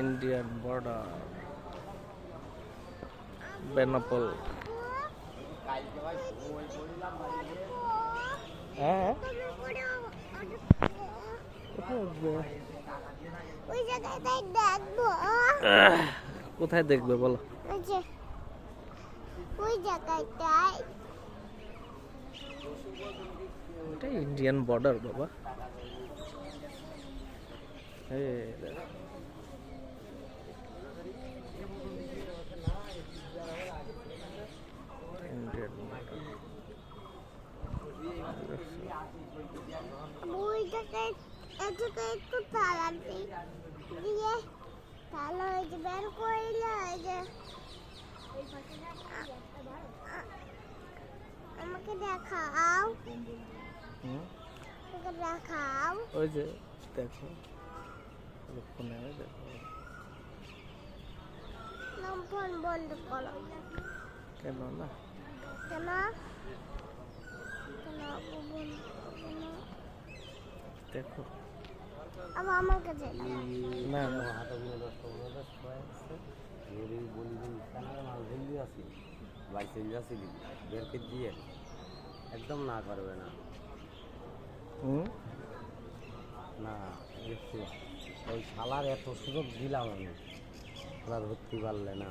Indian border Benapole. হ্যাঁ? কোথায় দেখব বলো? এটা ইন্ডিয়ান বর্ডার বাবা। এই দেখো। Indian border। জায়গায় একটু তালা দিয়ে তালা ওই যে বের করলে ওই যে আমাকে দেখাও। দেখাও। ওই যে দেখো ফোনে দেখো। ফোন বন্ধ করো। কেন না? কেন? কেন? করব না? দেখো আবার আমাকে দে না? না একদম না করবে না। হুম? না দেখছি? ওই শালার এত সুযোগ দিলাম আমি। ওরা ধরতে পারলে না।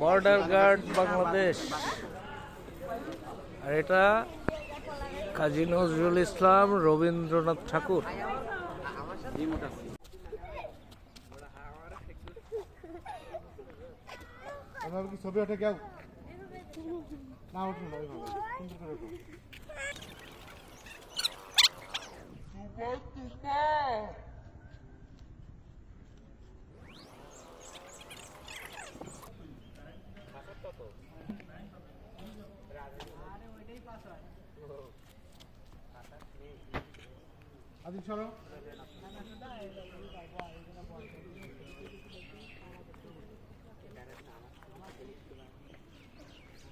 Border guard Bangladesh. আর এটা কাজী নজরুল ইসলাম রবীন্দ্রনাথ ঠাকুর। এভাবে কি ছবি ওঠে কেউ? না উঠুন না ওইভাবে সুন্দর করে উঠুন আদিল সরো।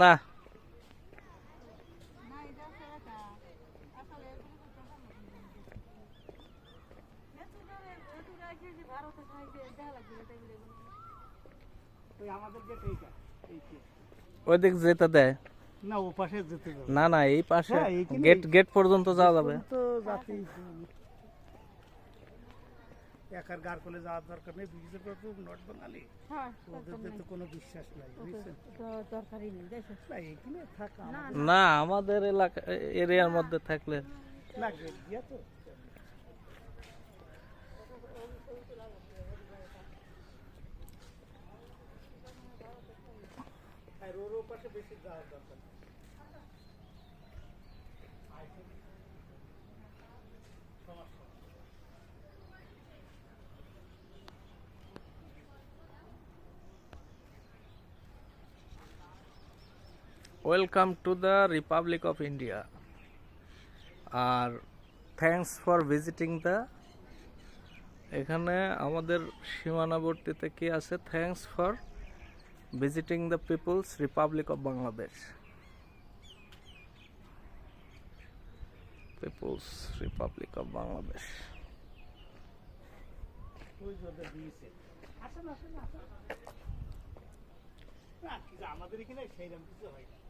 না। ওই দিক যেতে দেয়। না ও পাশে যেতে না না এই পাশে হ্যাঁ, গেট গেট পর্যন্ত যাওয়া যাবে। তো একার গার কোলে যাওয়ার দরকার নেই পর তো নট বাঙালি। ওদের তো কোনো বিশ্বাস নাই না এইখানে থাকা আমাদের। না। আমাদের এলাকা এরিয়ার মধ্যে থাকলে। আর ওর ওপাশে বেশি যাওয়ার দরকার welcome to the republic of India R thanks for visiting the এখানে আমাদের সীমানাবর্তীতে কি আছে thanks for visiting the people's republic of Bangladesh people's republic of Bangladesh আমাদের এখানে সেইরকম কিছু হয় না।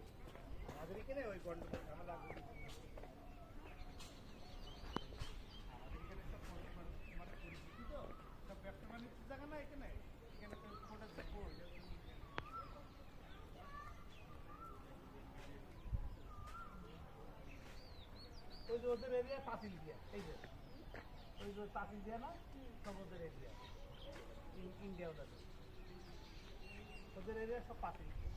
ওই যে ওদের এরিয়া পাতিল দিয়া এই যে। ওই যে পাতিল দিয়া না, সব ওদের এরিয়া ইন্ডিয়া ওদের। ওদের এরিয়া সব দিয়া।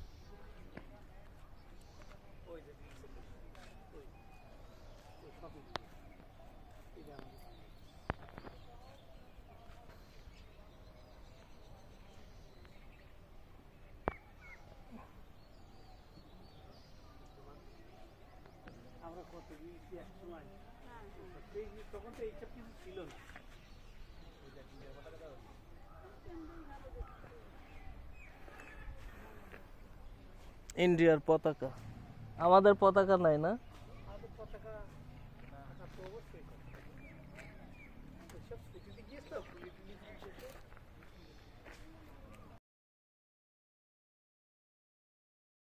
আমরা কত দিয়েছি এক সময় তখন তো এইসব কিছু ছিল না। ইন্ডিয়ার পতাকা আমাদের পতাকা নাই না? পতাকা